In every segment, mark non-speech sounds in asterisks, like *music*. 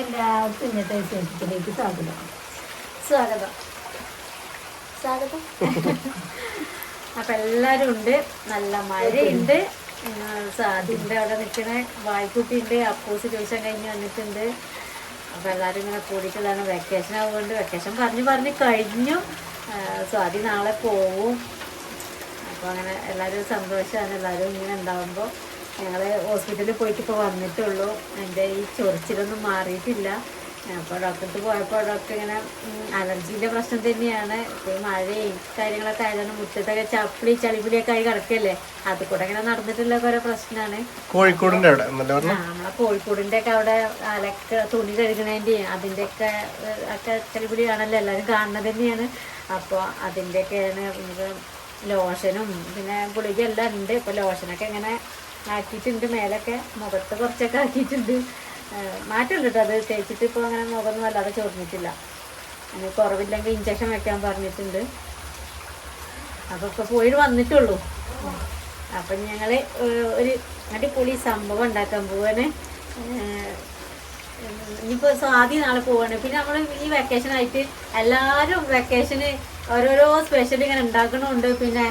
എല്ലാവർക്കും ഇന്നത്തെ വിശേഷത്തിലേക്ക് സ്വാഗതം. സ്വാഗതം. സ്വാഗതം. അപ്പൊ എല്ലാരും ഉണ്ട്. നല്ല മഴയുണ്ട്. സാധ്യണ്ട് അവിടെ നിൽക്കണ വായ്ക്കുട്ടിയുണ്ട് അപ്പൂസ് ട്യൂഷൻ കഴിഞ്ഞ് വന്നിട്ടുണ്ട്. അപ്പൊ എല്ലാരും ഇങ്ങനെ കൂടിയിട്ടുള്ളതാണ്. വെക്കേഷൻ ആവുകൊണ്ട് വെക്കേഷൻ പറഞ്ഞു പറഞ്ഞ് കഴിഞ്ഞു. സ്വാതി നാളെ പോവും. അപ്പോൾ അങ്ങനെ എല്ലാരും സന്തോഷമാണ് എല്ലാവരും ഇങ്ങനെ ഉണ്ടാകുമ്പോൾ ഞങ്ങൾ ഹോസ്പിറ്റലിൽ പോയിട്ട് ഇപ്പോൾ വന്നിട്ടുള്ളൂ. എന്റെ ഈ ചൊറിച്ചിലൊന്നും മാറിയിട്ടില്ല. അപ്പോൾ ഡോക്ടർക്ക് പോയപ്പോൾ ഡോക്ടർ ഇങ്ങനെ അലർജീന്റെ പ്രശ്നം തന്നെയാണ്. ഇപ്പോൾ ഈ മഴയും കാര്യങ്ങളൊക്കെ ആയതാണ് മുറ്റത്തൊക്കെ ചപ്പിളി ചളിപ്പിളിയൊക്കെ ആയി കിടക്കല്ലേ അത് കൂടെ ഇങ്ങനെ നടന്നിട്ടുള്ള കുറേ പ്രശ്നമാണ്. കോഴിക്കോടിന്റെ അവിടെ നമ്മളെ കോഴിക്കോടിന്റെ ഒക്കെ അവിടെ അലക്ക തുണി കഴുകണേന്റെയും അതിന്റെ ഒക്കെ ചെളിപിടിയാണല്ലോ എല്ലാവരും കാണുന്നത് തന്നെയാണ്. അപ്പോൾ അതിന്റെയൊക്കെയാണ് നമുക്ക് ലോഷനും പിന്നെ ഗുളിക എല്ലാം ഉണ്ട് ഇപ്പോൾ ലോഷനൊക്കെ ഇങ്ങനെ ആക്കിയിട്ടുണ്ട്. മേലൊക്കെ മുഖത്ത് കുറച്ചൊക്കെ ആക്കിയിട്ടുണ്ട്. മാറ്റമുണ്ട് കേട്ടോ അത് തേച്ചിട്ട് ഇപ്പോൾ അങ്ങനെ മുഖമൊന്നും വല്ലാതെ ചോർന്നിട്ടില്ല. ഇനി കുറവില്ലെങ്കിൽ ഇഞ്ചക്ഷൻ വെക്കാൻ പറഞ്ഞിട്ടുണ്ട്. അപ്പോൾ ഇപ്പോൾ പോയിട്ട് വന്നിട്ടുള്ളൂ. അപ്പം ഞങ്ങൾ ഒരു അടിപൊളി സംഭവം ഉണ്ടാക്കാൻ പോവാണ്. ഇനിയിപ്പോൾ സ്വാതി നാളെ പോവാണ്. പിന്നെ നമ്മൾ ഈ വെക്കേഷനായിട്ട് എല്ലാവരും വെക്കേഷന് ഓരോരോ സ്പെഷ്യൽ ഇങ്ങനെ ഉണ്ടാക്കണമുണ്ട് പിന്നെ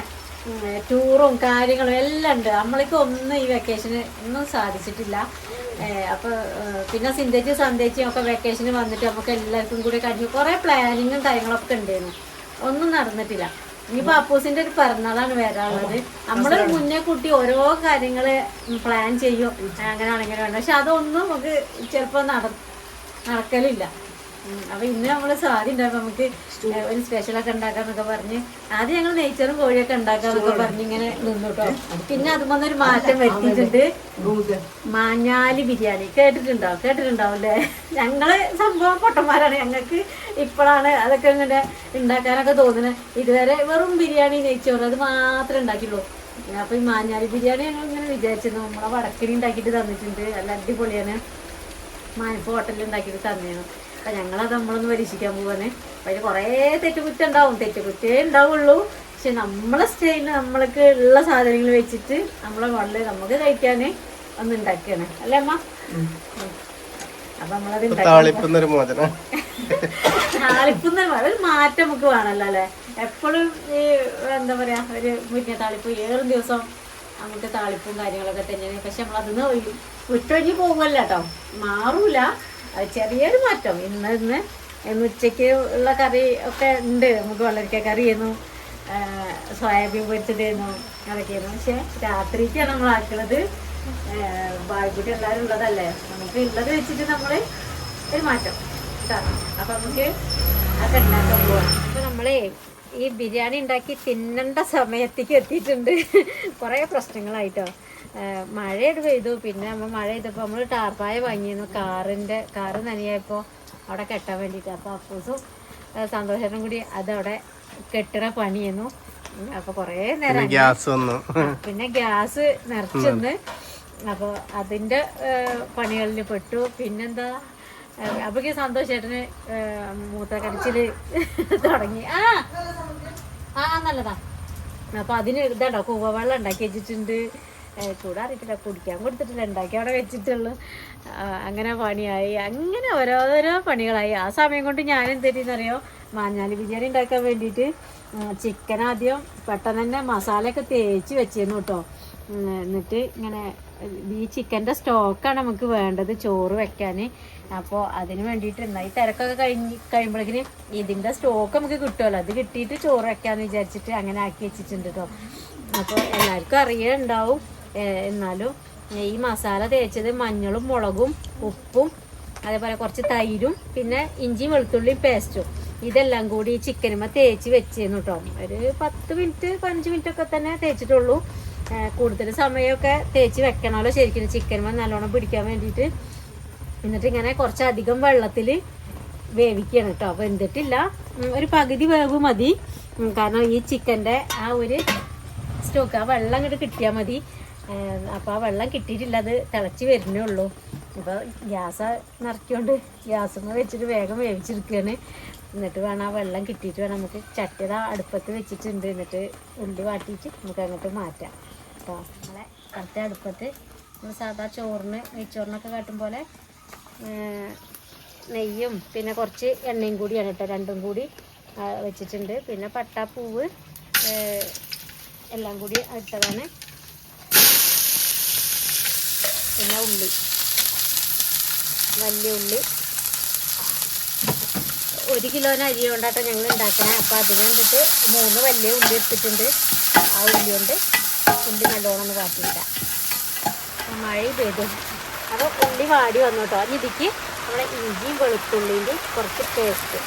ടൂറും കാര്യങ്ങളും എല്ലാം ഉണ്ട്. നമ്മൾക്ക് ഒന്നും ഈ വെക്കേഷന് ഒന്നും സാധിച്ചിട്ടില്ല. അപ്പോൾ പിന്നെ സിന്തേച്ചും സന്ദേശിയും ഒക്കെ വെക്കേഷന് വന്നിട്ട് നമുക്ക് എല്ലാവർക്കും കൂടി കഴിഞ്ഞു. കുറേ പ്ലാനിങ്ങും കാര്യങ്ങളൊക്കെ ഉണ്ടായിരുന്നു ഒന്നും നടന്നിട്ടില്ല. ഇനിയിപ്പോൾ അപ്പൂസിന്റെ ഒരു പിറന്നാളാണ് വരാനുള്ളത്. നമ്മൾ മുന്നേ കൂട്ടി ഓരോ കാര്യങ്ങൾ പ്ലാൻ ചെയ്യും. അങ്ങനെയാണെങ്കിലും വേണ്ട. പക്ഷെ അതൊന്നും നമുക്ക് ചിലപ്പോ നട നടക്കലില്ല. അപ്പൊ ഇന്ന് നമ്മൾ സ്വാതി ഉണ്ടാകും നമുക്ക് ഒരു സ്പെഷ്യലൊക്കെ ഉണ്ടാക്കാന്നൊക്കെ പറഞ്ഞ് ആദ്യം ഞങ്ങൾ നെയ്ച്ചറും കോഴിയൊക്കെ ഉണ്ടാക്കാന്നൊക്കെ പറഞ്ഞ് ഇങ്ങനെ നിന്നുട്ടോ പിന്നെ അതുപോലെ ഒരു മാറ്റം വരുത്തിയിട്ടുണ്ട്. മാഞ്ഞാലി ബിരിയാണി. കേട്ടിട്ടുണ്ടാവും കേട്ടിട്ടുണ്ടാവും അല്ലേ ഞങ്ങൾ സംഭവം പൊട്ടന്മാരാണ്. ഞങ്ങൾക്ക് ഇപ്പോഴാണ് അതൊക്കെ ഇങ്ങനെ ഉണ്ടാക്കാനൊക്കെ തോന്നുന്നത്. ഇതുവരെ വെറും ബിരിയാണി നെയ്ച്ചോറ് അത് മാത്രമേ ഉണ്ടാക്കിയുള്ളൂ. അപ്പൊ ഈ മാഞ്ഞാലി ബിരിയാണി ഞങ്ങൾ ഇങ്ങനെ വിചാരിച്ചിരുന്നു. നമ്മളെ വടക്കരി ഉണ്ടാക്കിയിട്ട് തന്നിട്ടുണ്ട്. അല്ല അടിപൊളിയാണ്. മാനിപ്പ് ഹോട്ടലിൽ ഉണ്ടാക്കിയിട്ട് തന്നെയാണ് അപ്പൊ ഞങ്ങളത് നമ്മളൊന്ന് പരീക്ഷിക്കാൻ പോവാണ്. അപ്പൊ അതിൽ കുറേ തെറ്റുകുറ്റം ഉണ്ടാവും. തെറ്റുകുറ്റേ ഉണ്ടാവുള്ളൂ. പക്ഷെ നമ്മളെ സ്റ്റൈലിൽ നമ്മൾക്ക് ഉള്ള സാധനങ്ങൾ വെച്ചിട്ട് നമ്മളെ വളരെ നമുക്ക് കഴിക്കാൻ ഒന്ന് ഉണ്ടാക്കിയാണ് അല്ലേ അമ്മ. അപ്പൊ നമ്മളത് *laughs* താളിപ്പുന്നൊരു മോചനം. ഒരു മാറ്റം നമുക്ക് വേണമല്ലോ അല്ലെ? എപ്പോഴും ഈ എന്താ പറയാ ഒരു മുരിങ്ങ താളിപ്പ് ഏറെ ദിവസം നമുക്ക് താളിപ്പും കാര്യങ്ങളൊക്കെ തന്നെയാണ്. പക്ഷെ നമ്മളതിന്ന് വിട്ടൊഴിഞ്ഞ് പോകുമല്ലോ കേട്ടോ. മാറൂല. ചെറിയൊരു മാറ്റം. ഇന്ന് ഇന്ന് ഇന്ന് ഉച്ചയ്ക്ക് ഉള്ള കറി ഒക്കെ ഉണ്ട്. നമുക്ക് വളരെ കറി ചെയ്യുന്നു സോയാബീൻ പൊരിച്ചതായിരുന്നു. അതൊക്കെയായിരുന്നു പക്ഷെ രാത്രിക്കാണ് നമ്മൾ ആക്കുന്നത്. ബായ്ക്കുട്ടി എല്ലാവരും ഉള്ളതല്ലേ? നമുക്ക് ഉള്ളത് വെച്ചിട്ട് നമ്മൾ ഒരു മാറ്റം. അപ്പൊ നമുക്ക് അതൊക്കെ ഉണ്ടാക്കാൻ പോവാം. അപ്പൊ നമ്മളെ ഈ ബിരിയാണി ഉണ്ടാക്കി തിന്നണ്ട സമയത്തേക്ക് എത്തിയിട്ടുണ്ട്. കുറേ പ്രശ്നങ്ങളായിട്ടോ. മഴയൊക്കെ പെയ്തു. പിന്നെ നമ്മൾ മഴ ചെയ്തപ്പോൾ നമ്മൾ ടാർപ്പായ വാങ്ങിയിരുന്നു. കാറിന്റെ കാറ് നനയായപ്പോൾ അവിടെ കെട്ടാൻ വേണ്ടിയിട്ട്. അപ്പോൾ അപ്പൂസും ഏഹ് സന്തോഷനും കൂടി അതവിടെ കെട്ടണ പണിയുന്നു. അപ്പോൾ കുറേ നേരം ഗ്യാസ് വന്നു. പിന്നെ ഗ്യാസ് നിറച്ചെന്ന് അപ്പോൾ അതിന്റെ പണികളിൽ പെട്ടു. പിന്നെന്താ? അപ്പൊക്ക് സന്തോഷേട്ടന് മൂത്ത കടിച്ചിൽ തുടങ്ങി. ആ ആ നല്ലതാ. അപ്പൊ അതിന് ഇതാണ്ടോ കൂവവെള്ളം ഉണ്ടാക്കി വെച്ചിട്ടുണ്ട്. ചൂടാറിയിട്ടില്ല. കുടിക്കാൻ കൊടുത്തിട്ടില്ല. ഉണ്ടാക്കി അവിടെ വെച്ചിട്ടുള്ളു. അങ്ങനെ പണിയായി. അങ്ങനെ ഓരോരോ പണികളായി. ആ സമയം കൊണ്ട് ഞാൻ എന്തെന്നറിയോ മാഞ്ഞാലി ബിരിയാണി ഉണ്ടാക്കാൻ വേണ്ടിയിട്ട് ചിക്കൻ ആദ്യം പെട്ടെന്ന് തന്നെ മസാലയൊക്കെ തേച്ച് വെച്ചിരുന്നു കേട്ടോ. എന്നിട്ട് ഇങ്ങനെ ഈ ചിക്കന്റെ സ്റ്റോക്കാണ് നമുക്ക് വേണ്ടത് ചോറ് വെക്കാൻ അപ്പോൾ അതിന് വേണ്ടിയിട്ട് എന്താ ഈ തിരക്കൊക്കെ കഴിഞ്ഞ് കഴിയുമ്പോഴേക്കിന് ഇതിന്റെ സ്റ്റോക്ക് നമുക്ക് കിട്ടുമല്ലോ അത് കിട്ടിയിട്ട് ചോറ് വെക്കാമെന്ന് വിചാരിച്ചിട്ട് അങ്ങനെ ആക്കി വെച്ചിട്ടുണ്ട് കേട്ടോ. അപ്പോൾ എല്ലാവർക്കും അറിയുണ്ടാവും ഏഹ് എന്നാലും ഈ മസാല തേച്ചത് മഞ്ഞളും മുളകും ഉപ്പും അതേപോലെ കുറച്ച് തൈരും പിന്നെ ഇഞ്ചി വെളുത്തുള്ളിയും പേസ്റ്റും ഇതെല്ലാം കൂടി ചിക്കനുമ്മ തേച്ച് വെച്ചിരുന്നു കേട്ടോ ഒരു പത്ത് മിനിറ്റ് പതിനഞ്ച് മിനിറ്റ് ഒക്കെ തന്നെ തേച്ചിട്ടുള്ളൂ. കൂടുതൽ സമയമൊക്കെ തേച്ച് വെക്കണമല്ലോ ശരിക്കും. ചിക്കനുമ്മ നല്ലോണം പിടിക്കാൻ വേണ്ടിയിട്ട്. എന്നിട്ട് ഇങ്ങനെ കുറച്ചധികം വെള്ളത്തിൽ വേവിക്കുകയാണ് കേട്ടോ വെന്തിട്ടില്ല ഒരു പകുതി വേവ് മതി. കാരണം ഈ ചിക്കന്റെ ആ ഒരു സ്റ്റോക്ക് ആ വെള്ളം അങ്ങോട്ട് കിട്ടിയാൽ മതി. അപ്പോൾ ആ വെള്ളം കിട്ടിയിട്ടില്ല അത് തിളച്ച് വരുന്നേ ഉള്ളൂ. അപ്പോൾ ഗ്യാസ് നിറയ്ക്കൊണ്ട് ഗ്യാസുമ്മ വെച്ചിട്ട് വേഗം വേവിച്ചെടുക്കുകയാണ്. എന്നിട്ട് വേണം ആ വെള്ളം കിട്ടിയിട്ട് വേണം നമുക്ക് ചട്ടിത അടുപ്പത്ത് വെച്ചിട്ടുണ്ട്. എന്നിട്ട് ഉള്ളി വാട്ടിയിട്ട് നമുക്ക് അങ്ങോട്ട് മാറ്റാം. അപ്പോൾ നമ്മളെ കറക്റ്റ് അടുപ്പത്ത് നമ്മൾ സാധാ ചോറിന് നെയ്ച്ചോറിനൊക്കെ കാട്ടും പോലെ നെയ്യും പിന്നെ കുറച്ച് എണ്ണയും കൂടിയാണ് കേട്ടോ. രണ്ടും കൂടി വെച്ചിട്ടുണ്ട്. പിന്നെ പട്ടാപ്പൂവ് എല്ലാം കൂടി ഇട്ടതാണ്. പിന്നെ ഉള്ളി. വലിയ ഉള്ളി. ഒരു കിലോന് അരി കൊണ്ടാട്ടോ ഞങ്ങൾ ഉണ്ടാക്കണേ. അപ്പോൾ അതിന് കണ്ടിട്ട് മൂന്ന് വലിയ ഉള്ളി എടുത്തിട്ടുണ്ട്. ആ ഉള്ളി കൊണ്ട് ഉള്ളി നല്ലോണം ഒന്ന് കാട്ടിയില്ല മഴ പെയ്തു. അപ്പോൾ ഉള്ളി വാടി വന്നു കേട്ടോ. ഇനി ഇതിക്ക് നമ്മളെ ഇഞ്ചിയും വെളുത്തുള്ളിന്റെ കുറച്ച് പേസ്റ്റ്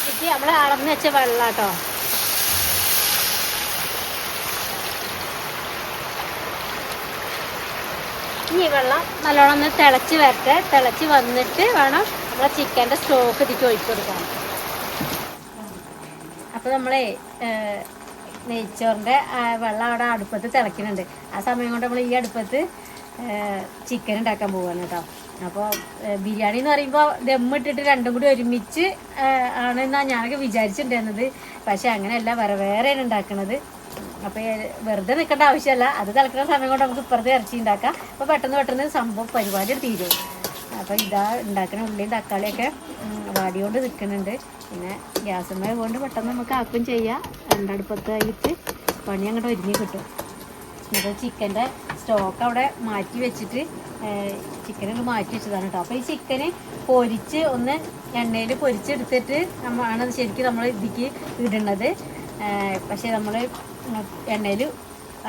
ഇതിക്ക് നമ്മൾ അളന്ന് വെച്ച വെള്ളം കേട്ടോ ഈ വെള്ളം നല്ലോണം ഒന്ന് തിളച്ച് വരട്ടെ. തിളച്ച് വന്നിട്ട് വേണം നമ്മളെ ചിക്കന്റെ സ്റ്റോക്ക് ഇതിക്ക് ഒഴിച്ചു കൊടുക്കാൻ. അപ്പോൾ നമ്മളെ നെയ്ച്ചോറിന്റെ വെള്ളം അവിടെ അടുപ്പത്ത് തിളയ്ക്കുന്നുണ്ട്. ആ സമയം കൊണ്ട് നമ്മൾ ഈ അടുപ്പത്ത് ചിക്കൻ ഉണ്ടാക്കാൻ പോവാണ് കേട്ടോ. അപ്പോൾ ബിരിയാണി എന്ന് പറയുമ്പോൾ ദമ്മിട്ടിട്ട് രണ്ടും കൂടി ഒരുമിച്ച് ആണെന്നാണ് ഞാനൊക്കെ വിചാരിച്ചിട്ടുണ്ടായിരുന്നത്. പക്ഷേ അങ്ങനെയല്ല വേറെ വേറെയാണ് ഉണ്ടാക്കുന്നത് അപ്പോൾ വെറുതെ നിൽക്കേണ്ട ആവശ്യമല്ല. അത് തിളക്കുന്ന സമയം കൊണ്ട് നമുക്ക് ഇപ്പുറത്തെ ഇറച്ചി ഉണ്ടാക്കാം. അപ്പോൾ പെട്ടെന്ന് പെട്ടെന്ന് സംഭവം പരിപാടി തീരും. അപ്പോൾ ഇതാ ഉണ്ടാക്കുന്ന ഉള്ളിയും തക്കാളിയൊക്കെ വാടിയോണ്ട് നിൽക്കുന്നുണ്ട്. പിന്നെ ഗ്യാസുമ്മ കൊണ്ട് പെട്ടെന്ന് നമുക്ക് ആക്കും ചെയ്യാം. രണ്ടടുപ്പത്ത് ആയിട്ട് പണി അങ്ങോട്ട് ഒരുങ്ങി കിട്ടും. അപ്പോൾ ചിക്കന്റെ സ്റ്റോക്ക് അവിടെ മാറ്റി വെച്ചിട്ട് അങ്ങ് മാറ്റി വെച്ചതാണ് കേട്ടോ. അപ്പോൾ ഈ ചിക്കന് പൊരിച്ച് ഒന്ന് എണ്ണയിൽ പൊരിച്ചെടുത്തിട്ട് നമ്മളാണ് ശരിക്കും നമ്മൾ ഇതിക്ക് ഇടുന്നത് പക്ഷേ നമ്മൾ എണ്ണയിൽ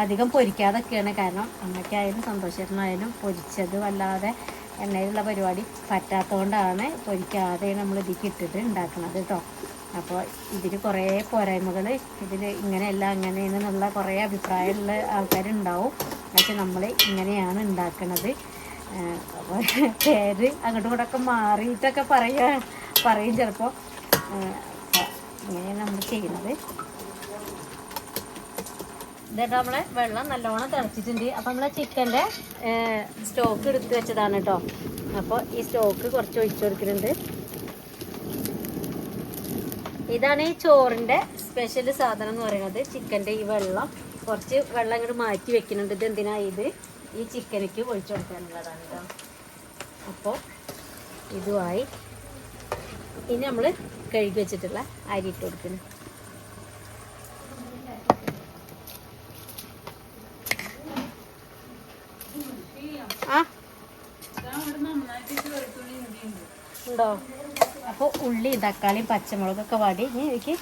അധികം പൊരിക്കാതൊക്കെയാണ് കാരണം അമ്മയ്ക്കായാലും സന്തോഷത്തിനായാലും പൊരിച്ചത് വല്ലാതെ എണ്ണയിലുള്ള പരിപാടി പറ്റാത്തതുകൊണ്ടാണ് പൊരിക്കാതെ നമ്മൾ ഇതിൽ ഇട്ടിട്ട് ഉണ്ടാക്കുന്നത് കേട്ടോ. അപ്പോൾ ഇതിൽ കുറേ പോരായ്മകൾ ഇതിൽ ഇങ്ങനെയല്ല അങ്ങനെയെന്നുള്ള കുറേ അഭിപ്രായമുള്ള ആൾക്കാരുണ്ടാവും. പക്ഷെ നമ്മൾ ഇങ്ങനെയാണ് ഉണ്ടാക്കുന്നത് അപ്പോൾ പേര് അങ്ങോട്ടും ഇങ്ങോട്ടൊക്കെ മാറിയിട്ടൊക്കെ പറയുക പറയും ചിലപ്പോൾ. ഇങ്ങനെയാണ് നമ്മൾ ചെയ്യുന്നത്. ഇതായിട്ട് നമ്മളെ വെള്ളം നല്ലോണം തിളച്ചിട്ടുണ്ട്. അപ്പം നമ്മളെ ചിക്കന്റെ സ്റ്റോക്ക് എടുത്ത് വെച്ചതാണ് കേട്ടോ അപ്പോൾ ഈ സ്റ്റോക്ക് കുറച്ച് ഒഴിച്ചു കൊടുക്കുന്നുണ്ട്. ഇതാണ് ഈ ചോറിന്റെ സ്പെഷ്യൽ സാധനം എന്ന് പറയുന്നത്. ചിക്കന്റെ ഈ വെള്ളം. കുറച്ച് വെള്ളം ഇങ്ങോട്ട് മാറ്റി വെക്കുന്നുണ്ട്. ഇത് എന്തിനാ ഇത്? ഈ ചിക്കനിക്ക് ഒഴിച്ചു കൊടുക്കാനുള്ളതാണ് കേട്ടോ അപ്പോൾ ഇതുമായി ഇനി നമ്മൾ കഴുകി വെച്ചിട്ടുള്ള അരി ഇട്ട് കൊടുക്കുന്നു. ഉണ്ടോ? അപ്പോൾ ഉള്ളി തക്കാളി പച്ചമുളകൊക്കെ വാടി. എനിക്ക്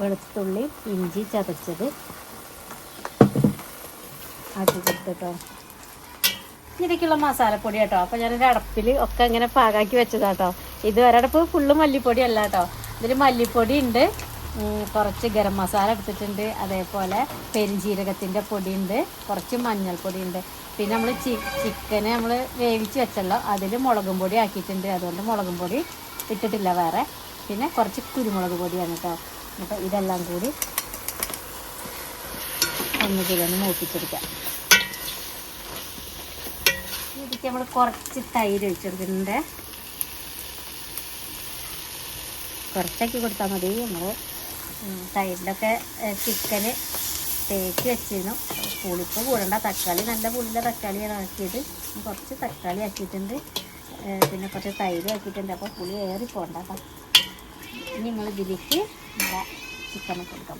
വെളുത്തുള്ളി ഇഞ്ചി ചതച്ചത്. ആക്കി കൊടുത്തിട്ടോ. ഇതിലേക്കുള്ള മസാലപ്പൊടി കേട്ടോ. അപ്പോൾ ഞാനൊരു അടപ്പിൽ ഒക്കെ ഇങ്ങനെ പാകാക്കി വെച്ചതാട്ടോ. ഇത് ഒരടപ്പ് ഫുള്ള് മല്ലിപ്പൊടി അല്ല കേട്ടോ. ഇതിൽ മല്ലിപ്പൊടി ഉണ്ട്. കുറച്ച് ഗരം മസാല എടുത്തിട്ടുണ്ട്. അതേപോലെ പെരിഞ്ജീരകത്തിന്റെ പൊടിയുണ്ട്. കുറച്ച് മഞ്ഞൾപ്പൊടിയുണ്ട്. പിന്നെ നമ്മൾ ചി ചിക്കന് നമ്മൾ വേവിച്ച് വെച്ചല്ലോ. അതിൽ മുളകും പൊടി ആക്കിയിട്ടുണ്ട്. അതുകൊണ്ട് മുളകും പൊടി ഇട്ടിട്ടില്ല വേറെ. പിന്നെ കുറച്ച് കുരുമുളക് പൊടിയാണ് കേട്ടോ. അപ്പോൾ ഇതെല്ലാം കൂടി ഒന്ന് കിലോന്ന് മൂപ്പിച്ചെടുക്കാം. ഇതിലേക്ക് നമ്മൾ കുറച്ച് തൈര് ഒഴിച്ചെടുക്കുന്നുണ്ട് കുറച്ചാക്കി കൊടുത്താൽ മതി നമ്മൾ തൈരിലൊക്കെ ചിക്കന് തേച്ച് വെച്ചിരുന്നു. പുളിപ്പ് കൂടണ്ട തക്കാളി നല്ല പുളിയുള്ള തക്കാളിയാണ് ആക്കിയത്. കുറച്ച് തക്കാളി ആക്കിയിട്ടുണ്ട്. പിന്നെ കുറച്ച് തൈര് ആക്കിയിട്ടുണ്ട്. അപ്പോൾ പുളി ഏറി പോകണ്ട കേട്ടോ നിങ്ങൾ ഇതിലേക്ക് നമ്മുടെ ചിക്കൻ കൊടുക്കാം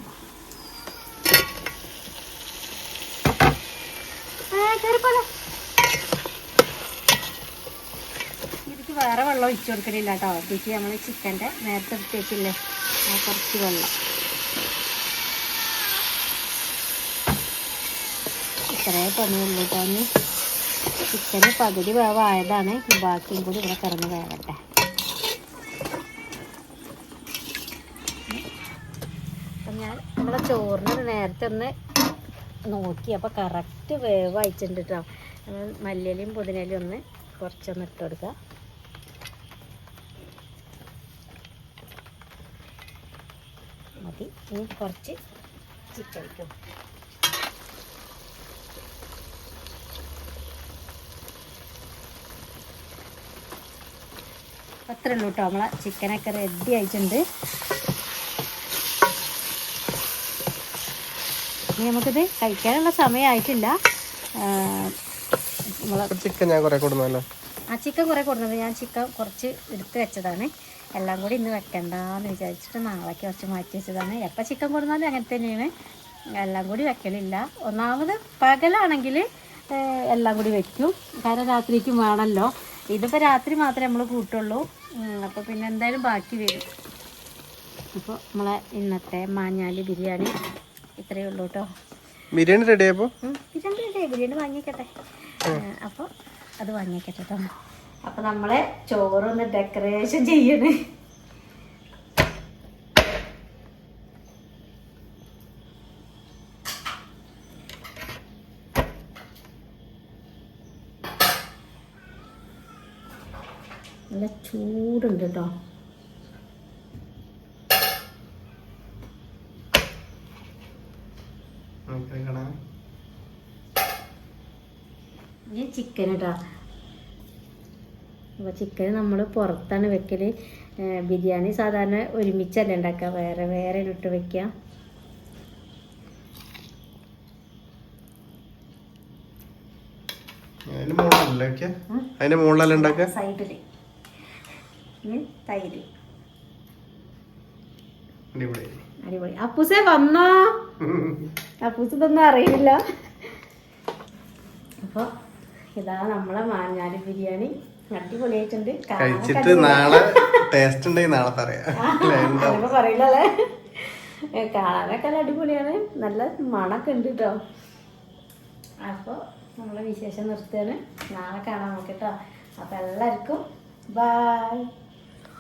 ഇതിക്ക് വേറെ വെള്ളം ഒഴിച്ചു കൊടുക്കണില്ല കേട്ടോ ഇതിക്ക് നമ്മൾ ചിക്കന്റെ നേരത്തെ എടുത്തേക്കില്ലേ കുറച്ച് വെള്ളം. ഇത്രേ പണിയുള്ളൂ കേട്ടോ ചിക്കന് പകുതി വേവായതാണ്. ബാക്കിയും കൂടി ഇവിടെ കിടന്ന് വേവട്ടെ. ഞാൻ നമ്മുടെ ചോറിന് നേരത്തെ ഒന്ന് നോക്കി. അപ്പോൾ കറക്റ്റ് വേവ് അയച്ചിട്ടുണ്ട് കേട്ടോ നമ്മൾ മല്ലിയിലും പുതിനയിലയും ഒന്ന് കുറച്ചൊന്ന് ഇട്ട് കൊടുക്കുക മതി. ഇനി കുറച്ച് ചിക്കൻ ഇട്ടു അത്രേ ഉള്ളൂ കേട്ടോ നമ്മളെ ചിക്കനൊക്കെ റെഡി ആയിട്ടുണ്ട്. ഇനി നമുക്കിത് കഴിക്കാനുള്ള സമയമായിട്ടില്ല. ചിക്കൻ ഞാൻ കുറെ കൊടുന്നല്ലോ ആ ചിക്കൻ കുറേ കൊടുക്കുന്നത് ഞാൻ ചിക്കൻ കുറച്ച് എടുത്ത് വെച്ചതാണ്. എല്ലാം കൂടി ഇന്ന് വെക്കണ്ടെന്ന് വിചാരിച്ചിട്ട് നാളേക്ക് കുറച്ച് മാറ്റി വെച്ചതാണ്. എപ്പോൾ ചിക്കൻ കൊടുക്കുന്നാലും അങ്ങനെ തന്നെയാണ്. എല്ലാം കൂടി വെക്കലില്ല. ഒന്നാമത് പകലാണെങ്കിൽ എല്ലാം കൂടി വെക്കും. കാരണം രാത്രിക്കും വേണമല്ലോ ഇതിപ്പോൾ രാത്രി മാത്രമേ നമ്മൾ കൂട്ടുള്ളൂ. അപ്പോൾ പിന്നെ എന്തായാലും ബാക്കി വരും. അപ്പോൾ നമ്മളെ ഇന്നത്തെ മാഞ്ഞാലി ബിരിയാണി ഇത്രയേ ഉള്ളൂ കേട്ടോ ബിരിയാണി റെഡി ആയപ്പോൾ ബിരിയാണി ആയി. ബിരിയാണി വാങ്ങിക്കട്ടെ. അപ്പോൾ അത് വാങ്ങിക്കട്ടെ കേട്ടോ അപ്പോൾ നമ്മളെ ചോറൊന്ന് ഡെക്കറേഷൻ ചെയ്യണേ. നല്ല ചൂടുണ്ട് കേട്ടോ ഈ ചിക്കൻ കേട്ടോ അപ്പോൾ ചിക്കൻ നമ്മൾ പുറത്താണ് വെക്കൽ ബിരിയാണി സാധാരണ ഒരുമിച്ചല്ല ഉണ്ടാക്കുക വേറെ വേറെ ഇട്ട് വെക്കുക അതിന്റെ മുകളിലല്ല വെക്കുക അതിന്റെ മുകളിലല്ലേ ഉണ്ടാക്കുക സൈഡിൽ തൈര്. അടിപൊളി. അപ്പൂസേ വന്നോ? അപ്പൂസ് ഇതൊന്നും അറിയില്ല. അപ്പൊ ഇതാ നമ്മളെ മാഞ്ഞാലി ബിരിയാണി. അടിപൊളിയായിട്ടുണ്ട്. കഴിച്ചിട്ട് നാളെ ടേസ്റ്റ് ഉണ്ടെങ്കിൽ നാളെ പറയാം. പറയില്ലല്ലേ? കാണാനൊക്കെ നല്ല അടിപൊളിയാണ്. നല്ല മണൊക്കെ ഉണ്ട് കേട്ടോ അപ്പോൾ നമ്മളെ വിശേഷം നിർത്തുകയാണ്. നാളെ കാണാൻ നോക്കിട്ടോ അപ്പോൾ എല്ലാവർക്കും ബൈ